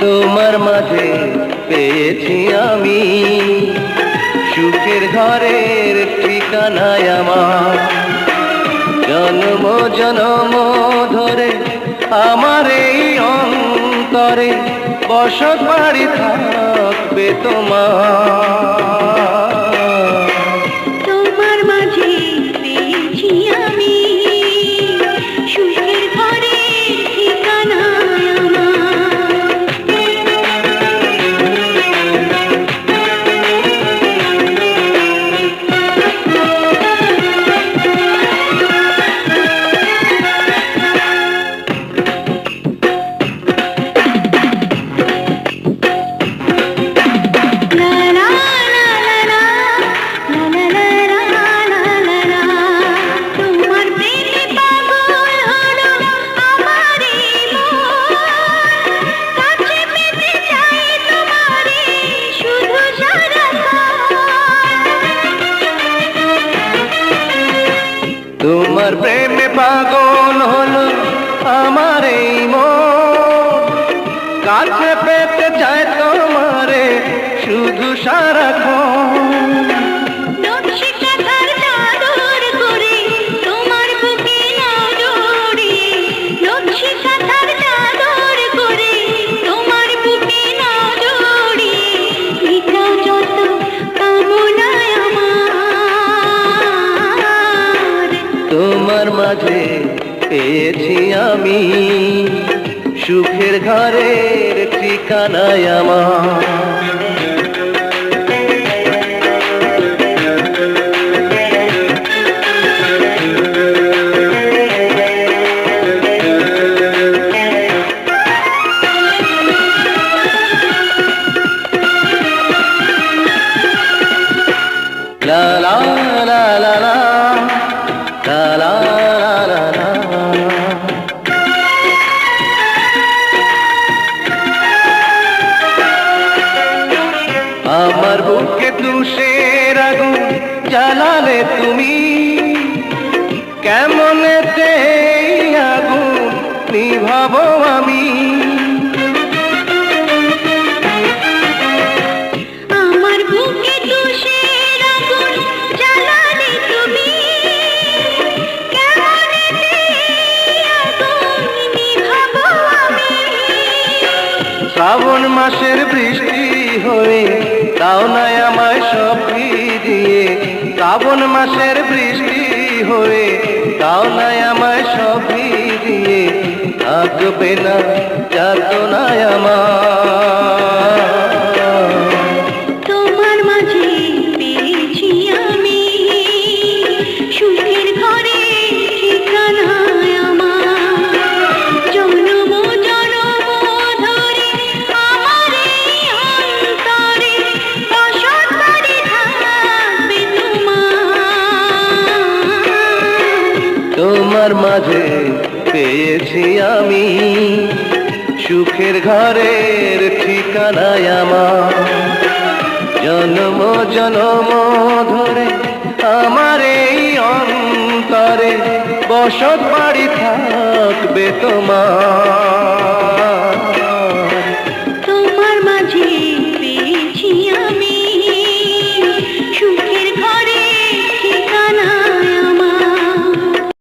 তোমার মাঝে পেয়েছি আমি। সুখের ঘরের ঠিকানায় আমার। জন্ম জন্ম ধরে আমার এই অন্তরে বসত বাড়ি থাকবে তোমার। তোমার প্রেমে পাগল হল আমার এই মন। কাছে পেতে যায় তোমারে শুধু সারাক্ষণ তোমার মাঝে পেয়েছি আমি সুখের ঘরের ঠিকানায় আমার। La la আমার বুকে তুষের আগুন জ্বালালে তুমি। কেমন আগুন নিভাবো আমি? আমার বুকে তুষের আগুন জ্বালালে তুমি। কেমন আগুন নিভাবো আমি? শ্রাবণ মাসের বৃষ্টি হয়ে তাও নাই আমায় সব দিয়ে শ্রাবণ মাসের বৃষ্টি হয়ে, দাও নাই আমায় সব দিয়ে থাকবে না যাত নাই আমার। তোমার মাঝে পেয়েছি আমি সুখের ঘরের ঠিকানায় আমার। জন্ম জন্ম ধরে আমার এই অন্তরে বসত বাড়ি থাকবে তোমার।